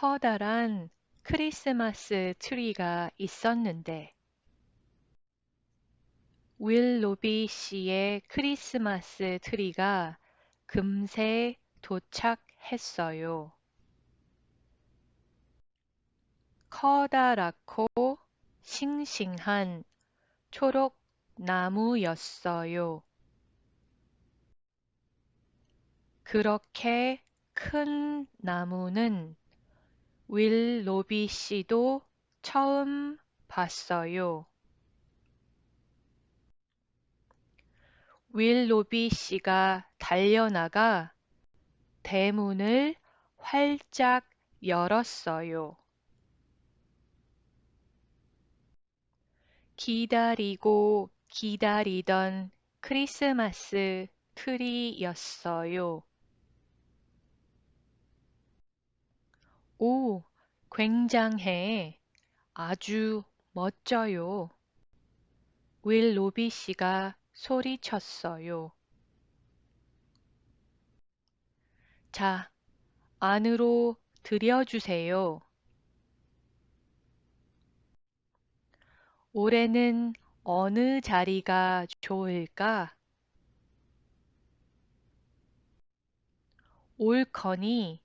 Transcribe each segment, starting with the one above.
커다란 크리스마스 트리가 있었는데 윌 로비 씨의 크리스마스 트리가 금세 도착했어요. 커다랗고 싱싱한 초록 나무였어요. 그렇게 큰 나무는 윌로비 씨도 처음 봤어요. 윌로비 씨가 달려나가 대문을 활짝 열었어요. 기다리고 기다리던 크리스마스 트리였어요. 오, 굉장해. 아주 멋져요. 윌 로비 씨가 소리쳤어요. 자, 안으로 들여주세요. 올해는 어느 자리가 좋을까? 올커니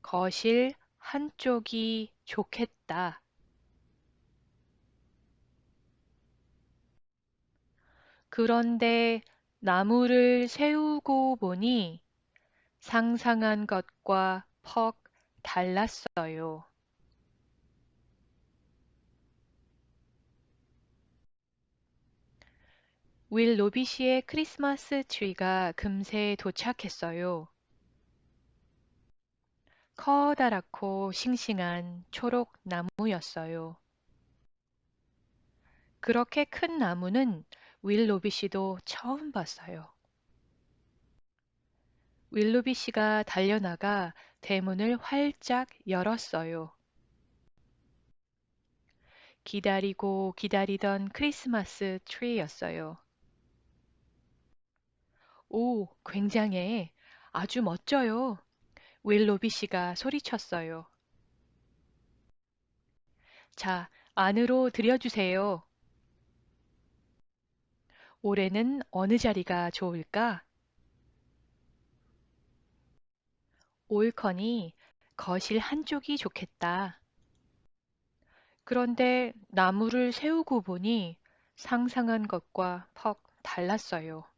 거실 한쪽이 좋겠다. 그런데 나무를 세우고 보니 상상한 것과 퍽 달랐어요. 윌 로비 씨의 크리스마스 트리가 금세 도착했어요. 커다랗고 싱싱한 초록 나무였어요. 그렇게 큰 나무는 윌로비 씨도 처음 봤어요. 윌로비 씨가 달려나가 대문을 활짝 열었어요. 기다리고 기다리던 크리스마스 트리였어요. 오, 굉장해. 아주 멋져요. 윌로비 씨가 소리쳤어요. 자, 안으로 들여주세요. 올해는 어느 자리가 좋을까? 올커니 거실 한쪽이 좋겠다. 그런데 나무를 세우고 보니 상상한 것과 퍽 달랐어요.